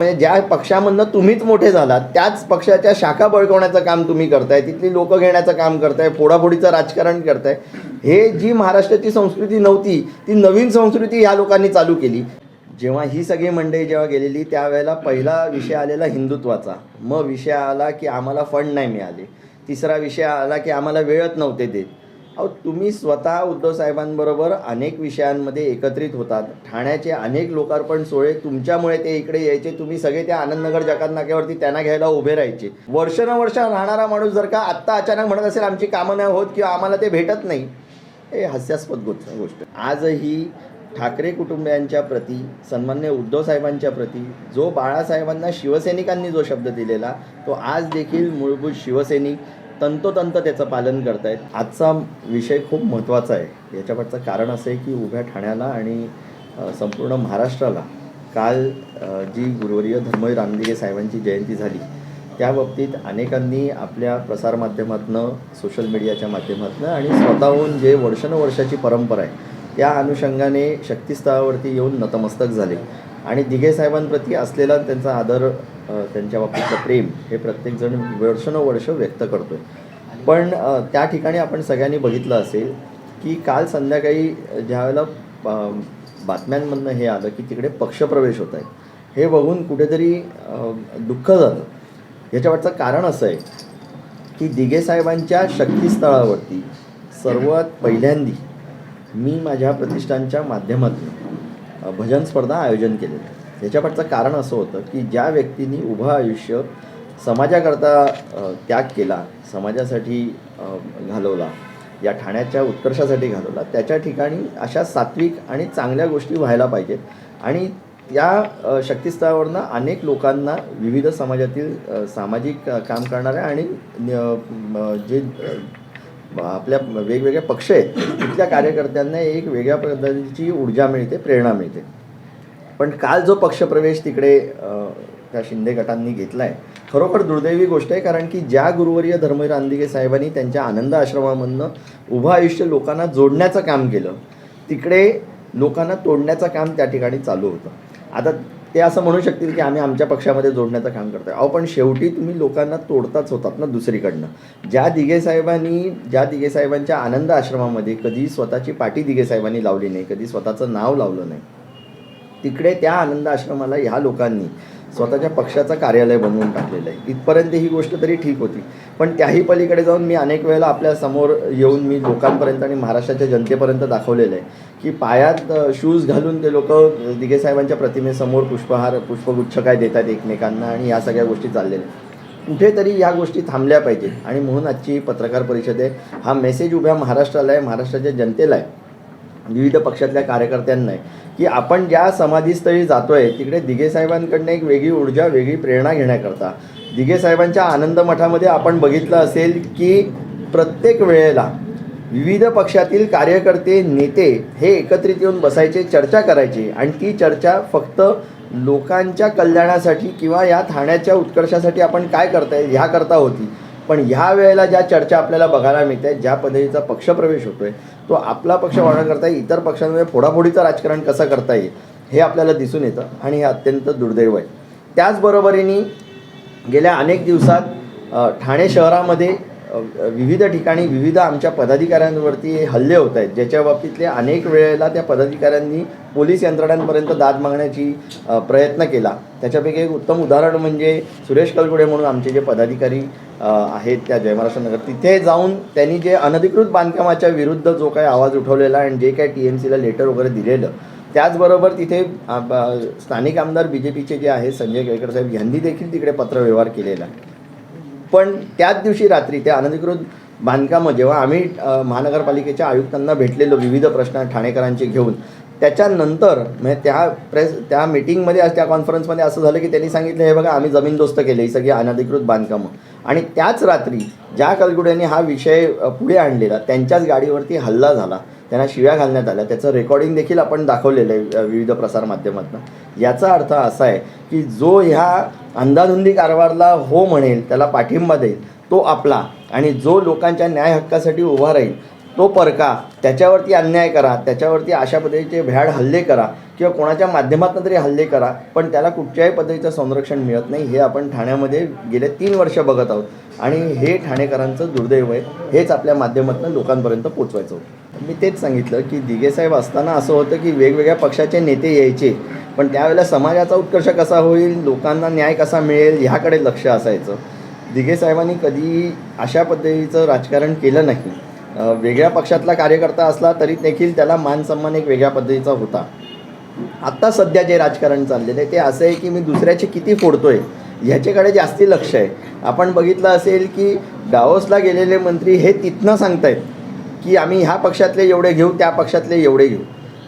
म्हणजे ज्या पक्षामधनं तुम्हीच मोठे झालात त्याच पक्षाच्या शाखा बळकवण्याचं काम तुम्ही करताय तिथली लोक घेण्याचं काम करताय फोडाफोडीचं राजकारण करताय. हे जी महाराष्ट्राची संस्कृती नव्हती ती नवीन संस्कृती ह्या लोकांनी चालू केली. जेव्हा ही सगळी मंडळी जेव्हा गेलेली त्यावेळेला पहिला विषय आलेला हिंदुत्वाचा. मग विषय आला की आम्हाला फंड नाही मिळाले. तिसरा विषय आला की आम्हाला वेळच नव्हते देत. अहो तुम्ही स्वतः उद्धव साहेबांबरोबर अनेक विषयांमध्ये एकत्रित होतात. ठाण्याचे अनेक लोकार्पण सोहळे तुमच्यामुळे ते इकडे यायचे. तुम्ही सगळे त्या आनंदनगर जकात नाक्यावरती त्यांना घ्यायला उभे राहायचे. वर्षानुवर्ष राहणारा माणूस जर का आत्ता अचानक म्हणत असेल आमची कामं नाही होत किंवा आम्हाला ते भेटत नाही. हे हास्यास्पद गोष्ट गोष्ट. आजही ठाकरे कुटुंबियांच्या प्रती सन्मान्य उद्धव साहेबांच्या प्रती जो बाळासाहेबांना शिवसैनिकांनी जो शब्द दिलेला तो आज देखील मूलभूत शिवसैनिक तंतोतंत त्याचं पालन करतायत. आजचा विषय खूप महत्त्वाचा आहे. याच्यापाठचं कारण असं आहे की उभ्या ठाण्याला आणि संपूर्ण महाराष्ट्राला काल जी गुरुवर्य धर्मवीर रामदिगे साहेबांची जयंती झाली त्या बाबतीत अनेकांनी आपल्या प्रसारमाध्यमातनं सोशल मीडियाच्या माध्यमातनं आणि स्वतःहून जे वर्षानुवर्षाची परंपरा आहे त्या अनुषंगाने शक्तिस्थळावरती येऊन नतमस्तक झाले. आणि दिघे साहेबांप्रती असलेला त्यांचा आदर त्यांच्या बाबतीतलं प्रेम हे प्रत्येकजण वर्षानुवर्ष व्यक्त करतो आहे पण त्या ठिकाणी आपण सगळ्यांनी बघितलं असेल की काल संध्याकाळी ज्यावेळेला बातम्यांमधनं हे आलं की तिकडे पक्षप्रवेश होत आहे हे बघून कुठेतरी दुःख झालं. ह्याच्यावरचं कारण असं आहे की दिघे साहेबांच्या शक्तीस्थळावरती सर्वात पहिल्यांदी मी माझ्या प्रतिष्ठानच्या माध्यमातून भजन स्पर्धा आयोजन केलेलं याच्यापाठचं कारण असं होतं की ज्या व्यक्तींनी उभं आयुष्य समाजाकरता त्याग केला समाजासाठी घालवला या ठाण्याच्या उत्कर्षासाठी घालवला त्याच्या ठिकाणी अशा सात्विक आणि चांगल्या गोष्टी व्हायला पाहिजेत. आणि त्या अ, शक्तिस्थळावरनं अनेक लोकांना विविध समाजातील सामाजिक काम करणाऱ्या आणि जे आपल्या वेगवेगळे पक्ष आहेत तिथल्या कार्यकर्त्यांना एक वेगळ्या पद्धतीची ऊर्जा मिळते प्रेरणा मिळते. पण काल जो पक्षप्रवेश तिकडे त्या शिंदे गटांनी घेतला आहे खरोखर दुर्दैवी गोष्ट आहे कारण की ज्या गुरुवर्य धर्मवीर रामदिगे साहेबांनी त्यांच्या आनंद आश्रमामधनं उभं आयुष्य लोकांना जोडण्याचं काम केलं तिकडे लोकांना तोडण्याचं काम त्या ठिकाणी चालू होतं. आता ते असं म्हणू शकतील की आम्ही आमच्या पक्षामध्ये जोडण्याचं काम करतोय. अहो पण शेवटी तुम्ही लोकांना तोडताच होतात ना दुसरीकडनं. ज्या दिघे साहेबांनी ज्या दिघे साहेबांच्या आनंद आश्रमामध्ये कधी स्वतःची पाठी दिघे साहेबांनी लावली नाही कधी स्वतःचं नाव लावलं नाही तिकडे त्या आनंद आश्रमाला ह्या लोकांनी स्वतःच्या पक्षाचं कार्यालय बनवून टाकलेलं आहे. इथपर्यंत ही गोष्ट तरी ठीक होती. पण त्याही पलीकडे जाऊन मी अनेक वेळेला आपल्यासमोर येऊन मी लोकांपर्यंत आणि महाराष्ट्राच्या जनतेपर्यंत दाखवलेलं आहे की पायात शूज घालून ते लोक दिघेसाहेबांच्या प्रतिमेसमोर पुष्पहार पुष्पगुच्छ काय देतात एकमेकांना आणि या सगळ्या गोष्टी चाललेल्या आहेत. कुठेतरी या गोष्टी थांबल्या पाहिजेत. आणि म्हणून आजची पत्रकार परिषद आहे. हा मेसेज उभ्या महाराष्ट्राला आहे महाराष्ट्राच्या जनतेला आहे. विविध पक्षातल्या कार्यकर्त्यांना आहे की आपण ज्या समाधीस्थळी जातोय तिकडे दिघे साहेबांकडनं एक वेगळी ऊर्जा वेगळी प्रेरणा घेण्याकरता. दिघे साहेबांच्या आनंद मठामध्ये आपण बघितलं असेल की प्रत्येक वेळेला विविध पक्षातील कार्यकर्ते नेते हे एकत्रित येऊन बसायचे चर्चा करायचे. आणि ती चर्चा फक्त लोकांच्या कल्याणासाठी किंवा या ठाण्याच्या उत्कर्षासाठी आपण काय करताय ह्याकरता होती. पण ह्या वेळेला ज्या चर्चा आपल्याला बघायला मिळते ज्या पद्धतीचा पक्षप्रवेश होतोय तो आपला पक्ष वाढवण्याकरता इतर पक्षांमध्ये फोडाफोडीचं राजकारण कसं करता येईल हे आपल्याला दिसून येतं आणि हे अत्यंत दुर्दैव आहे. त्याचबरोबरीने गेल्या अनेक दिवसात ठाणे शहरामध्ये विविध ठिकाणी विविध आमच्या पदाधिकाऱ्यांवरती हल्ले होत आहेत ज्याच्या बाबतीतले अनेक वेळेला त्या पदाधिकाऱ्यांनी पोलीस यंत्रणांपर्यंत दाद मागण्याची प्रयत्न केला. त्याच्यापैकी एक उत्तम उदाहरण म्हणजे सुरेश कलगुडे म्हणून आमचे जे पदाधिकारी आहेत त्या जय महाराष्ट्र नगर तिथे जाऊन त्यांनी जे अनधिकृत बांधकामाच्या विरुद्ध जो काही आवाज उठवलेला आणि जे काही टी एम सीला लेटर वगैरे दिलेलं त्याचबरोबर तिथे स्थानिक आमदार बी जे पीचे जे आहेत संजय केळकर साहेब यांनी देखील तिकडे पत्रव्यवहार केलेला आहे. पण त्याच दिवशी रात्री त्या अनधिकृत बांधकामं जेव्हा आम्ही महानगरपालिकेच्या आयुक्तांना भेटलेलो विविध प्रश्न ठाणेकरांचे घेऊन त्याच्यानंतर म्हणजे त्या प्रेस त्या मिटिंगमध्ये त्या कॉन्फरन्समध्ये असं झालं की त्यांनी सांगितलं हे बघा आम्ही जमीनदोस्त केले ही सगळी अनधिकृत बांधकामं. आणि त्याच रात्री ज्या कलगुड्यांनी हा विषय पुढे आणलेला त्यांच्याच गाडीवरती हल्ला झाला त्यांना शिव्या घालण्यात आल्या त्याचं रेकॉर्डिंग देखील आपण दाखवलेलं आहे विविध प्रसारमाध्यमातून. याचा अर्थ असा आहे की जो ह्या अंधाधुंदी कारभारला हो म्हणेल त्याला पाठिंबा देईल. तो आपला आणि जो लोकांच्या न्याय हक्कासाठी उभा राहील तो परका. त्याच्यावरती अन्याय करा त्याच्यावरती अशा पद्धतीचे भ्याड हल्ले करा किंवा कोणाच्या माध्यमातून तरी हल्ले करा पण त्याला कुठच्याही पद्धतीचं संरक्षण मिळत नाही हे आपण ठाण्यामध्ये गेले तीन वर्ष बघत आहोत. आणि हे ठाणेकरांचं दुर्दैव आहे हेच आपल्या माध्यमातून लोकांपर्यंत पोचवायचं होतं. मी तेच सांगितलं की दिगेसाहेब असताना असं होतं की वेगवेगळ्या पक्षाचे नेते यायचे पण त्यावेळेला समाजाचा उत्कर्ष कसा होईल लोकांना न्याय कसा मिळेल ह्याकडे लक्ष असायचं. दिघे साहेबांनी कधी अशा पद्धतीचं राजकारण केलं नाही. वेगळ्या पक्षातला कार्यकर्ता असला तरी देखील त्याला मान सन्मान एक वेगळ्या पद्धतीचा होता. आत्ता सध्या जे राजकारण चाललेलं आहे ते असं आहे की मी दुसऱ्याचे किती फोडतोय ह्याच्याकडे जास्ती लक्ष आहे. आपण बघितलं असेल की डाओसला गेलेले मंत्री हे तिथनं सांगतायत की आम्ही ह्या पक्षातले एवढे घेऊ त्या पक्षातले एवढे घेऊ.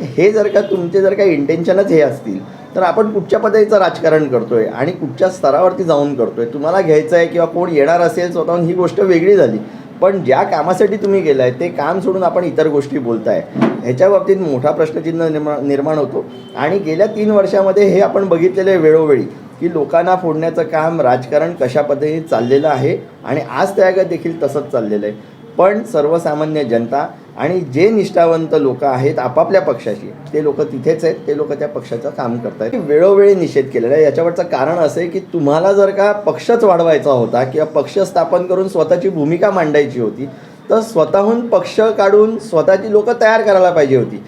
हे जर का तुमचे जर का इंटेन्शनच हे असतील तर आपण कुठच्या पद्धतीचं राजकारण करतोय आणि कुठच्या स्तरावरती जाऊन करतोय? तुम्हाला घ्यायचं आहे किंवा कोण येणार असेल स्वतःहून ही गोष्ट वेगळी झाली. पण ज्या कामासाठी तुम्ही गेलाय ते काम सोडून आपण इतर गोष्टी बोलताय. ह्याच्या बाबतीत मोठा प्रश्नचिन्ह निर्माण निर्माण होतो. आणि गेल्या तीन वर्षामध्ये हे आपण बघितलेलं आहे वेळोवेळी की लोकांना फोडण्याचं काम राजकारण कशा पद्धतीने चाललेलं आहे आणि आज त्यागत देखील तसंच चाललेलं आहे. पण सर्वसामान्य जनता आणि जे निष्ठावंत लोक आहेत आपापल्या पक्षाशी ते लोक तिथेच आहेत ते लोक त्या पक्षाचं काम करतायत. वेळोवेळी निषेध केलेला आहे. याच्यावरचं कारण असं आहे की तुम्हाला जर का पक्षच वाढवायचा होता किंवा पक्ष स्थापन करून स्वतःची भूमिका मांडायची होती तर स्वतःहून पक्ष काढून स्वतःची लोक तयार करायला पाहिजे होती.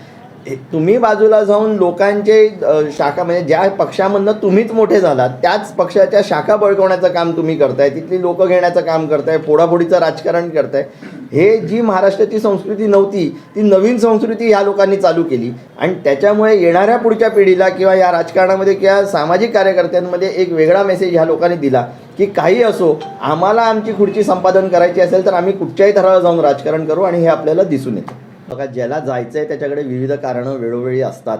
तुम्ही बाजूला जाऊन लोकांचे शाखा म्हणजे ज्या पक्षामधनं तुम्हीच मोठे झालात त्याच पक्षाच्या शाखा बळकवण्याचं काम तुम्ही करताय तिथली लोक घेण्याचं काम करताय फोडाफोडीचं राजकारण करताय. हे जी महाराष्ट्राची संस्कृती नव्हती ती नवीन संस्कृती या लोकांनी चालू केली. आणि त्याच्यामुळे येणाऱ्या पुढच्या पिढीला किंवा या राजकारणामध्ये किंवा सामाजिक कार्यकर्त्यांमध्ये एक वेगळा मेसेज ह्या लोकांनी दिला की काही असो आम्हाला आमची खुर्ची संपादन करायची असेल तर आम्ही कुठच्याही थराला जाऊन राजकारण करू आणि हे आपल्याला दिसून येतं. बघा ज्याला जायचं आहे त्याच्याकडे विविध कारणं वेळोवेळी असतात.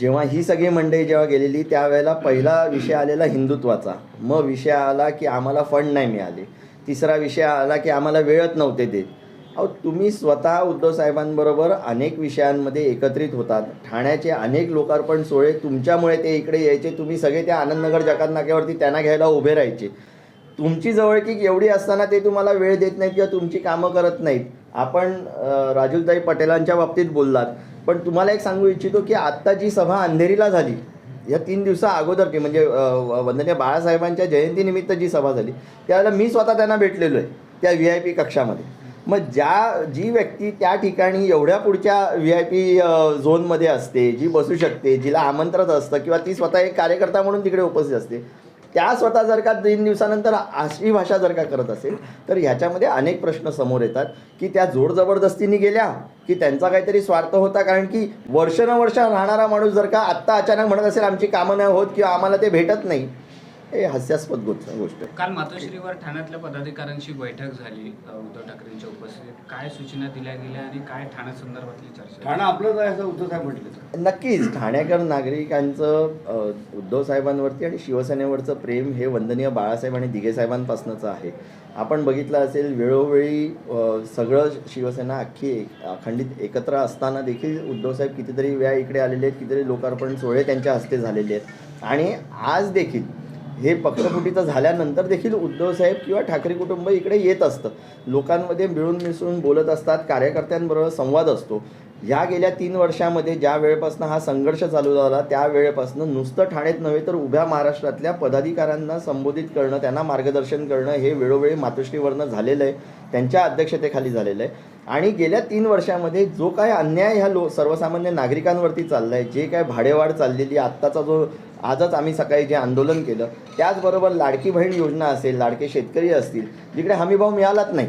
जेव्हा ही सगळी मंडळी जेव्हा गेलेली त्यावेळेला पहिला विषय आलेला हिंदुत्वाचा. मग विषय आला की आम्हाला फंड नाही मिळाले. तिसरा विषय आला की आम्हाला वेळच नव्हते देत. अहो तुम्ही स्वतः उद्धव साहेबांबरोबर अनेक विषयांमध्ये एकत्रित होतात. ठाण्याचे अनेक लोकार्पण सोहळे तुमच्यामुळे ते इकडे यायचे. तुम्ही सगळे त्या आनंदनगर जकात नाक्यावरती त्यांना घ्यायला उभे राहायचे. तुमची जवळकीक एवढी असताना ते तुम्हाला वेळ देत नाहीत किंवा तुमची कामं करत नाहीत. आपण राजूताई पटेलांच्या बाबतीत बोललात. पण तुम्हाला एक सांगू इच्छितो की आत्ता जी सभा अंधेरीला झाली या तीन दिवसा अगोदरची म्हणजे वंदनीय बाळासाहेबांच्या जयंतीनिमित्त जी सभा झाली त्यावेळेला मी स्वतः त्यांना भेटलेलो आहे त्या व्ही आय पी कक्षामध्ये. मग ज्या जी व्यक्ती त्या ठिकाणी एवढ्या पुढच्या व्ही आय पी झोनमध्ये असते जी बसू शकते जिला आमंत्रत असतं किंवा ती स्वतः एक कार्यकर्ता म्हणून तिकडे उपस्थित असते त्या स्वतः जर का तीन दिवसानंतर अशी भाषा जर का करत असेल तर ह्याच्यामध्ये अनेक प्रश्न समोर येतात की त्या जोड जबरदस्तीने गेल्या की त्यांचा काहीतरी स्वार्थ होता? कारण की वर्षानुवर्ष राहणारा माणूस जर का आत्ता अचानक म्हणत असेल आमची कामं नाही होत किंवा आम्हाला ते भेटत नाही हे हास्यास्पद गोष्ट गोष्ट आहे. काल मातोश्रीवर ठाण्यातल्या पदाधिकाऱ्यांची बैठक झाली उद्धव ठाकरेंच्या उपस्थितीत. काय सूचना दिल्या गेल्या आणि काय ठाण्यासंदर्भातली चर्चा? ठाणं आपलंच आहे असं उद्धव साहेब म्हटलं नक्कीच ठाणेकर नागरिकांचं उद्धव साहेबांवरती आणि शिवसेनेवरचं प्रेम हे वंदनीय बाळासाहेब आणि दिघे साहेबांपासूनच आहे. आपण बघितलं असेल वेळोवेळी सगळं शिवसेना अख्खी एक- अखंडित एकत्र असताना देखील उद्धव साहेब कितीतरी वेळा इकडे आलेले आहेत कितीतरी लोकार्पण सोहळे त्यांच्या हस्ते झालेले आहेत. आणि आज देखील हे पक्षफुटीचं झाल्यानंतर देखील उद्धवसाहेब किंवा ठाकरे कुटुंब इकडे येत असतं. लोकांमध्ये मिळून मिसळून बोलत असतात कार्यकर्त्यांबरोबर संवाद असतो. ह्या गेल्या तीन वर्षामध्ये ज्या वेळेपासून हा संघर्ष चालू झाला त्यावेळेपासून नुसतं ठाणेत नव्हे तर उभ्या महाराष्ट्रातल्या पदाधिकाऱ्यांना संबोधित करणं त्यांना मार्गदर्शन करणं हे वेळोवेळी मातोश्रीवरनं झालेलं आहे. त्यांच्या अध्यक्षतेखाली झालेलं आहे. आणि गेल्या तीन वर्षामध्ये जो काय अन्याय ह्या लो सर्वसामान्य नागरिकांवरती चालला आहे जे काय भाडेवाढ चाललेली आहे, आत्ताचा जो आजच आम्ही सकाळी जे आंदोलन केलं त्याचबरोबर लाडकी बहीण योजना असेल लाडके शेतकरी असतील जिकडे हमीभाव मिळालाच नाही.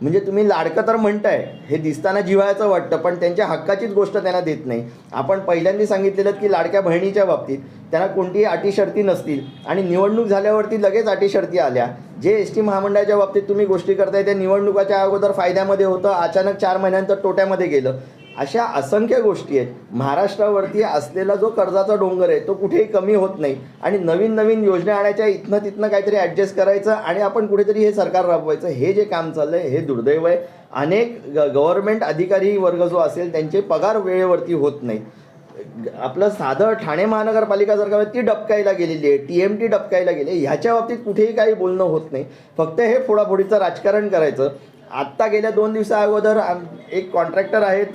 म्हणजे तुम्ही लाडकं तर म्हणताय हे दिसताना जिव्हाळ्याचं वाटतं पण त्यांच्या हक्काचीच गोष्ट त्यांना देत नाही. आपण पहिल्यांदा सांगितलेलं की लाडक्या बहिणीच्या बाबतीत त्यांना कोणतीही अटी शर्ती नसतील आणि निवडणूक झाल्यावरती लगेच अटी शर्ती आल्या. जे एस टी महामंडळाच्या बाबतीत तुम्ही गोष्टी करताय त्या निवडणुकाच्या अगोदर फायद्यामध्ये होतं अचानक चार महिन्यानंतर तोट्यामध्ये गेलं. अशा असंख्य गोष्टी आहेत. महाराष्ट्रावरती असलेला जो कर्जाचा डोंगर आहे तो कुठेही कमी होत नाही. आणि नवीन नवीन योजना आणायच्या इथनं तिथनं काहीतरी ॲडजस्ट करायचं आणि आपण कुठेतरी हे सरकार राबवायचं. हे जे काम चाललं आहे हे दुर्दैव आहे. अनेक ग गव्हर्नमेंट अधिकारी वर्ग जो असेल त्यांचे पगार वेळेवरती होत नाही. आपलं साधं ठाणे महानगरपालिका जर का ती डबकायला गेलेली आहे टी एम टी डबकायला गेली ह्याच्या बाबतीत कुठेही काही बोलणं होत नाही. फक्त हे फोडाफोडीचं राजकारण करायचं. आत्ता गेल्या दोन दिवसा अगोदर एक कॉन्ट्रॅक्टर आहेत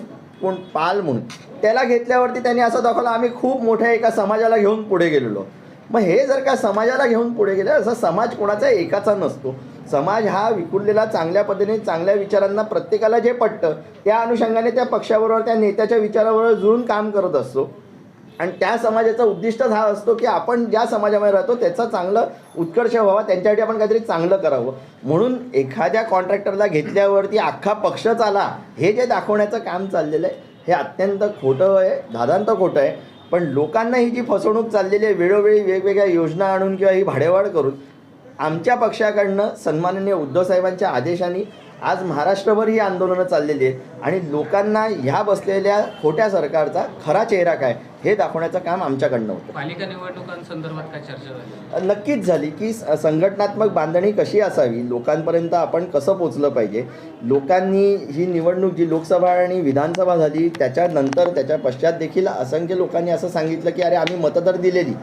कोण पाल म्हणून. त्याला घेतल्यावरती त्यांनी असं दाखवलं आम्ही खूप मोठ्या एका समाजाला घेऊन पुढे गेलेलो. मग हे जर का समाजाला घेऊन पुढे गेलं असा समाज कोणाचा एकाचा नसतो. समाज हा विखुरलेला चांगल्या पद्धतीने चांगल्या विचारांना प्रत्येकाला जे पटतं त्या अनुषंगाने त्या पक्षाबरोबर त्या नेत्याच्या विचाराबरोबर जुळून काम करत असतो. आणि त्या समाजाचा उद्दिष्टच हा असतो की आपण ज्या समाजामध्ये राहतो त्याचा चांगलं उत्कर्ष व्हावा त्यांच्यासाठी आपण काहीतरी चांगलं करावं. म्हणून एखाद्या कॉन्ट्रॅक्टरला घेतल्यावरती अख्खा पक्षच आला हे जे दाखवण्याचं काम चाललेलं आहे हे अत्यंत खोटं आहे दादांत खोटं आहे. पण लोकांना ही जी फसवणूक चाललेली आहे वेळोवेळी वेगवेगळ्या योजना आणून किंवा ही भाडेवाढ करून आमच्या पक्षाकडनं सन्माननीय उद्धव साहेबांच्या आदेशाने आज महाराष्ट्रभर ही आंदोलनं चाललेली आहेत. आणि लोकांना ह्या बसलेल्या खोट्या सरकारचा खरा चेहरा काय हे दाखवण्याचं काम आमच्याकडनं होतं. पालिका निवडणुकांसंदर्भात काय चर्चा झाली? नक्कीच झाली की संघटनात्मक बांधणी कशी असावी लोकांपर्यंत आपण कसं पोचलं पाहिजे लोकांनी ही निवडणूक जी लोकसभा आणि विधानसभा झाली त्याच्यानंतर त्याच्या पश्चात देखील असंख्य लोकांनी असं सांगितलं की अरे आम्ही मतदार दिलेली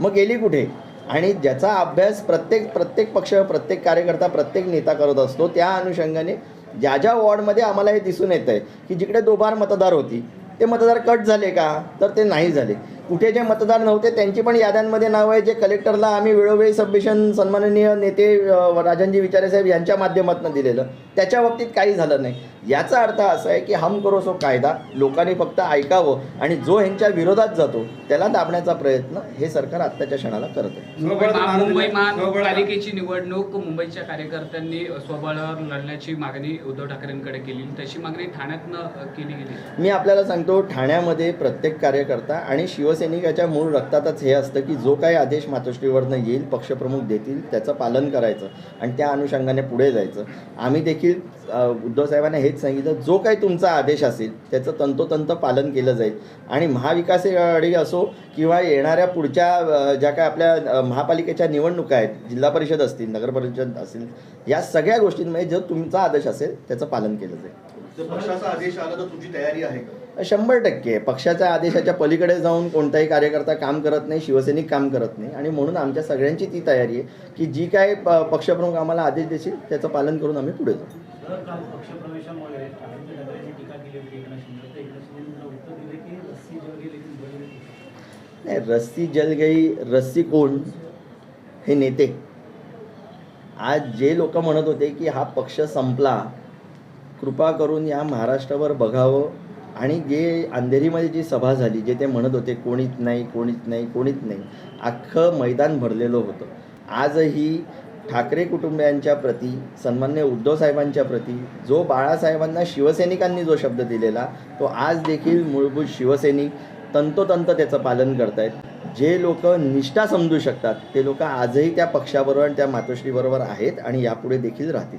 मग गेली कुठे? आणि ज्याचा अभ्यास प्रत्येक प्रत्येक पक्ष प्रत्येक कार्यकर्ता प्रत्येक नेता करत असतो त्या अनुषंगाने ज्या ज्या वॉर्डमध्ये आम्हाला हे दिसून येतं आहे की जिकडे दोबार मतदार होती ते मतदार कट झाले का? तर ते नाही झाले. कुठे जे मतदार नव्हते त्यांची पण याद्यांमध्ये नाव आहे जे कलेक्टरला आम्ही वेळोवेळी सबमिशन सन्माननीय नेते राजनजी विचारे साहेब यांच्या माध्यमातून दिलेलं. त्याच्या बाबतीत काही झालं नाही. याचा अर्थ असा आहे की हम करो सो कायदा लोकांनी फक्त ऐकावं आणि जो ह्यांच्या विरोधात जातो त्याला दाबण्याचा प्रयत्न हे सरकार आत्ताच्या क्षणाला करत आहे. मुंबई महानगरपालिकेची निवडणूक मुंबईच्या कार्यकर्त्यांनी स्वबळावर लढण्याची मागणी उद्धव ठाकरेंकडे केली. तशी मागणी ठाण्यातनं केली गेली. मी आपल्याला सांगतो ठाण्यामध्ये प्रत्येक कार्यकर्ता आणि शिवसैनिकाच्या मूळ रक्तातच हे असतं की जो काही आदेश मातोश्रीवरनं येईल पक्षप्रमुख देतील त्याचं पालन करायचं आणि त्या अनुषंगाने पुढे जायचं. आम्ही देखील अ, उद्धव साहेबांना हेच सांगितलं जो काही तुमचा आदेश असेल त्याचं तंतोतंत पालन केलं जाईल. आणि महाविकास आघाडी असो किंवा येणाऱ्या पुढच्या ज्या काय आपल्या महापालिकेच्या निवडणुका आहेत जिल्हा परिषद असतील नगर परिषद असतील या सगळ्या गोष्टींमध्ये जो तुमचा आदेश असेल त्याचं पालन केलं जाईल. जर पक्षाचा आदेश आला तर तुमची तयारी आहे का? शंभर टक्के. पक्षाच्या आदेशाच्या पलीकडे जाऊन कोणताही कार्यकर्ता काम करत नाही शिवसैनिक काम करत नाही. आणि म्हणून आमच्या सगळ्यांची ती तयारी आहे की जी काय प- पक्षप्रमुख आम्हाला आदेश देतील त्याचं पालन करून आम्ही पुढे जाऊ. नाही रस्सी जल गई रस्सी कोण? हे नेते. आज जे लोक म्हणत होते की हा पक्ष संपला कृपा करून या महाराष्ट्रावर बघावं. आणि जे अंधेरीमध्ये जी सभा झाली जे ते म्हणत होते कोणीच नाही कोणीच नाही कोणीच नाही अख्खं मैदान भरलेलं होतं. आजही ठाकरे कुटुंबियांच्या प्रती सन्मान्य उद्धव साहेबांच्या प्रती जो बाळासाहेबांना शिवसैनिकांनी जो शब्द दिलेला तो आज देखील मूलभूत शिवसैनिक तंतोतंत त्याचं पालन करतायत. जे लोक निष्ठा समजू शकतात ते लोक आजही त्या पक्षाबरोबर आणि त्या मातोश्रीबरोबर आहेत आणि यापुढे देखील राहतील.